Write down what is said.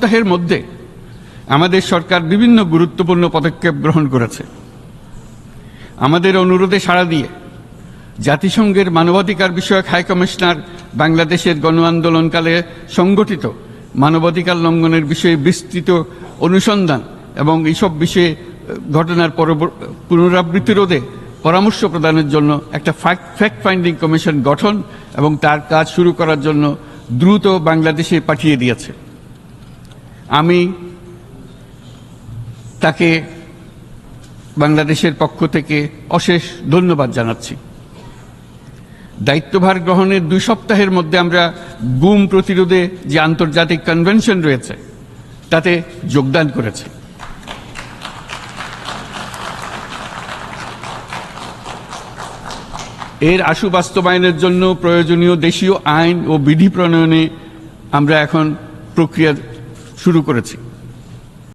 সপ্তাহের মধ্যে আমাদের সরকার বিভিন্ন গুরুত্বপূর্ণ পদক্ষেপ গ্রহণ করেছে। আমাদের অনুরোধে সাড়া দিয়ে জাতিসংঘের মানবাধিকার বিষয়ক হাই কমিশনার বাংলাদেশের গণ আন্দোলনকালে সংগঠিত মানবাধিকার লঙ্ঘনের বিষয়ে বিস্তৃত অনুসন্ধান এবং এইসব বিষয়ে ঘটনার পুনরাবৃত্তি রোধে পরামর্শ প্রদানের জন্য একটা ফ্যাক্ট ফাইন্ডিং কমিশন গঠন এবং তার কাজ শুরু করার জন্য দ্রুত বাংলাদেশে পাঠিয়ে দিয়েছে। আমি তাকে বাংলাদেশের পক্ষ থেকে অশেষ ধন্যবাদ জানাচ্ছি। দায়িত্বভার গ্রহণের দুই সপ্তাহের মধ্যে আমরা গুম প্রতিরোধে যে আন্তর্জাতিক কনভেনশন রয়েছে, তাতে যোগদান করেছে। এর আশু বাস্তবায়নের জন্য প্রয়োজনীয় দেশীয় আইন ও বিধি প্রণয়নে আমরা এখন প্রক্রিয়া শুরু করেছি।